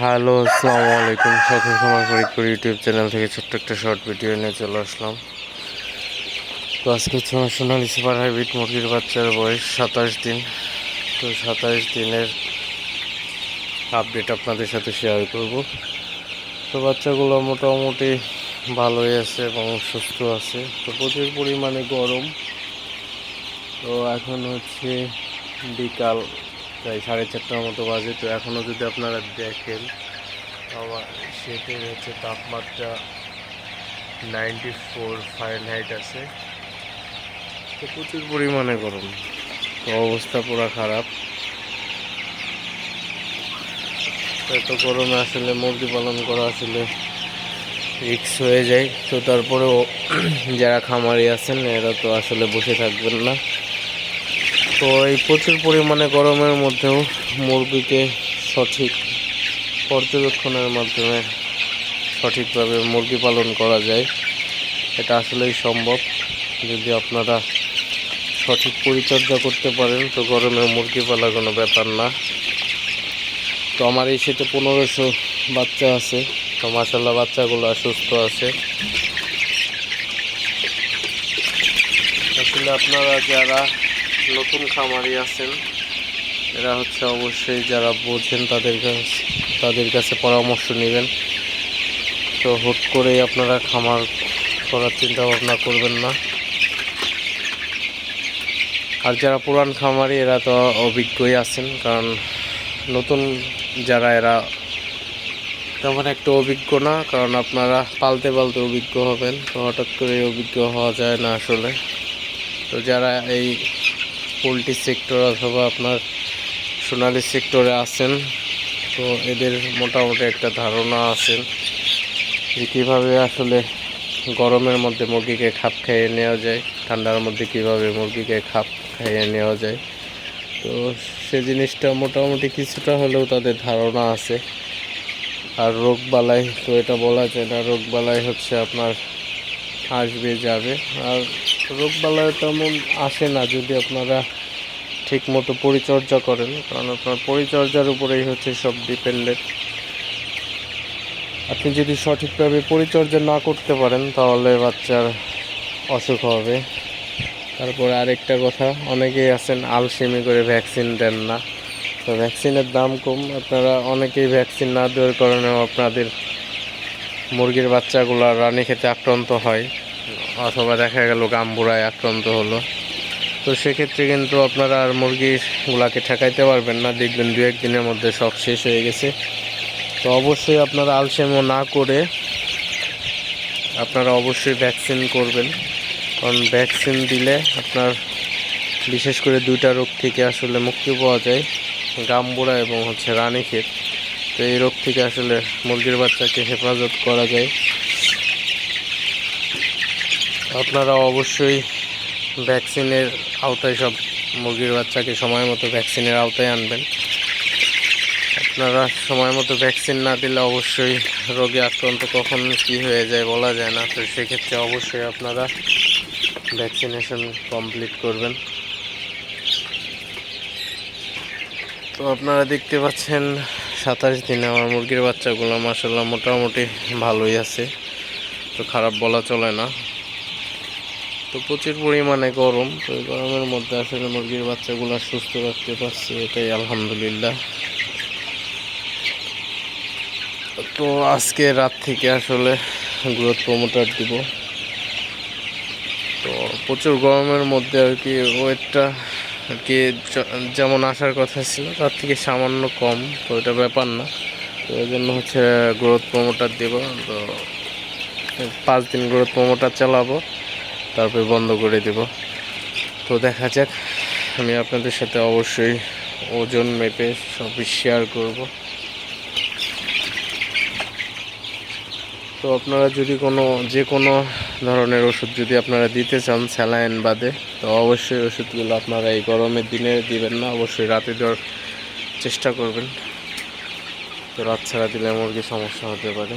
Hello, আসসালামু আলাইকুম। সকল সময় ফরিদপুর ইউটিউব চ্যানেল থেকে ছোট্ট একটা শর্ট ভিডিও নিয়ে চলে আসলাম। তো আজকে হচ্ছে আমার সোনালি সুপার হাইব্রিড মুরগির বাচ্চার বয়স সাতাশ দিন। তো সাতাশ দিনের আপডেট আপনাদের সাথে শেয়ার করব। তো বাচ্চাগুলো মোটামুটি ভালোই আছে এবং সুস্থ আছে। তো প্রচুর পরিমাণে গরম। তো এখন হচ্ছে বিকাল প্রায় সাড়ে চারটার মতো বাজে। তো এখনও যদি আপনারা দেখেন আমার সেটের হচ্ছে তাপমাত্রা নাইনটি ফোর ফারেনহাইট আছে। তো প্রচুর পরিমাণে গরম। অবস্থা পুরো খারাপ। এত গরমে আসলে মুরগি পালন করা আসলে রিক্স হয়ে যায়। তো তারপরেও যারা খামারি আছেন, এরা তো আসলে বসে থাকবেন না। তো এই প্রচুর পরিমাণে গরমের মধ্যেও মুরগিকে সঠিক পর্যবেক্ষণের মাধ্যমে সঠিকভাবে মুরগি পালন করা যায়। এটা আসলেই সম্ভব। যদি আপনারা সঠিক পরিচর্যা করতে পারেন, তো গরমে মুরগি পালা কোনো ব্যাপার না। তো আমার এই শীতে পনেরোশো বাচ্চা আছে। তো মাসাল্লাহ বাচ্চাগুলো সুস্থ আছে। আসলে আপনারা যারা নতুন খামারি আছেন। এরা হচ্ছে অবশ্যই যারা বোঝেন তাদের কাছে তাদের কাছে পরামর্শ নেবেন। তো হুট করেই আপনারা খামার করার চিন্তা ভাবনা করবেন না। আর যারা পুরান খামারি, এরা তো অভিজ্ঞই আছেন, কারণ নতুন যারা, এরা তেমন একটা অভিজ্ঞ না, কারণ আপনারা পালতে পালতে অভিজ্ঞ হবেন। তো হঠাৎ করে অভিজ্ঞ হওয়া যায় না আসলে। তো যারা এই পোলট্রি সেক্টর অথবা আপনার সোনালি সেক্টরে আছেন, তো এদের মোটামুটি একটা ধারণা আছেন যে কীভাবে আসলে গরমের মধ্যে মুরগিকে খাপ খাইয়ে নেওয়া যায়, ঠান্ডার মধ্যে কীভাবে মুরগিকে খাপ খাইয়ে নেওয়া যায়। তো সে জিনিসটা মোটামুটি কিছুটা হলেও তাদের ধারণা আছে। আর রোগ বালাই, তো এটা বলা যায় না, রোগ বালাই হচ্ছে আপনার আসবে, যাবে। আর রোগ বালাই তেমন আসে না যদি আপনারা ঠিক মতো পরিচর্যা করেন, কারণ আপনার পরিচর্যার উপরেই হচ্ছে সব ডিপেন্ডেন্ট আপনি যদি সঠিকভাবে পরিচর্যা না করতে পারেন, তাহলে বাচ্চার অসুখ হবে। তারপরে আরেকটা কথা, অনেকেই আছেন আলসেমি করে ভ্যাকসিন দেন না। তো ভ্যাকসিনের দাম কম। আপনারা অনেকেই ভ্যাকসিন না দেওয়ার কারণেও আপনাদের মুরগির বাচ্চাগুলো রানী খেতে আক্রান্ত হয়। অথবা দেখা গেল গাম্বুরায় আক্রান্ত হলো। তো সেক্ষেত্রে কিন্তু আপনারা আর মুরগিগুলাকে ঠেকাইতে পারবেন না। দেখবেন দু একদিনের মধ্যে সব শেষ হয়ে গেছে। তো অবশ্যই আপনারা আলসেমো না করে আপনারা অবশ্যই ভ্যাকসিন করবেন। কারণ ভ্যাকসিন দিলে আপনার বিশেষ করে দুইটা রোগ থেকে আসলে মুক্তি পাওয়া যায়। গাম্বুরা এবং হচ্ছে রানীক্ষেত। তো এই রোগ থেকে আসলে মুরগির বাচ্চাকে হেফাজত করা যায়। আপনারা অবশ্যই ভ্যাকসিনের আওতায় সব মুরগির বাচ্চাকে সময় মতো ভ্যাকসিনের আওতায় আনবেন। আপনারা সময় মতো ভ্যাকসিন না দিলে অবশ্যই রোগে আক্রান্ত কখন কি হয়ে যায় বলা যায় না, তো সেক্ষেত্রে অবশ্যই আপনারা ভ্যাকসিনেশন কমপ্লিট করবেন। তো আপনারা দেখতে পাচ্ছেন, সাতাশ দিনে আমার মুরগির বাচ্চাগুলো মাসাল্লাহ মোটামুটি ভালোই আছে। তো খারাপ বলা চলে না। তো প্রচুর পরিমাণে গরম, তো এই গরমের মধ্যে আসলে মুরগির বাচ্চাগুলো সুস্থ রাখতে পারছি এটাই আলহামদুলিল্লাহ। তো আজকে রাত থেকে আসলে গ্রোথ প্রমোটার দিব। তো প্রচুর গরমের মধ্যে আর কি ওয়েটটা আর কি যেমন আসার কথা ছিল, তার থেকে সামান্য কম, তো এটা ব্যাপার না। তো এই জন্য হচ্ছে গ্রোথ প্রমোটার দেব, তো পাঁচ দিন গ্রোথ প্রমোটার চালাবো। তারপরে বন্ধ করে দেব। তো দেখা যাক, আমি আপনাদের সাথে অবশ্যই ওজন মেপে সবই শেয়ার করব। তো আপনারা যদি কোনো, যে কোনো ধরনের ওষুধ যদি আপনারা দিতে চান স্যালাইন বাদে, তো অবশ্যই ওষুধগুলো আপনারা এই গরমের দিনে দিবেন না, অবশ্যই রাতে দেওয়ার চেষ্টা করবেন। তো রাত ছাড়া দিলে মুরগি সমস্যা হতে পারে।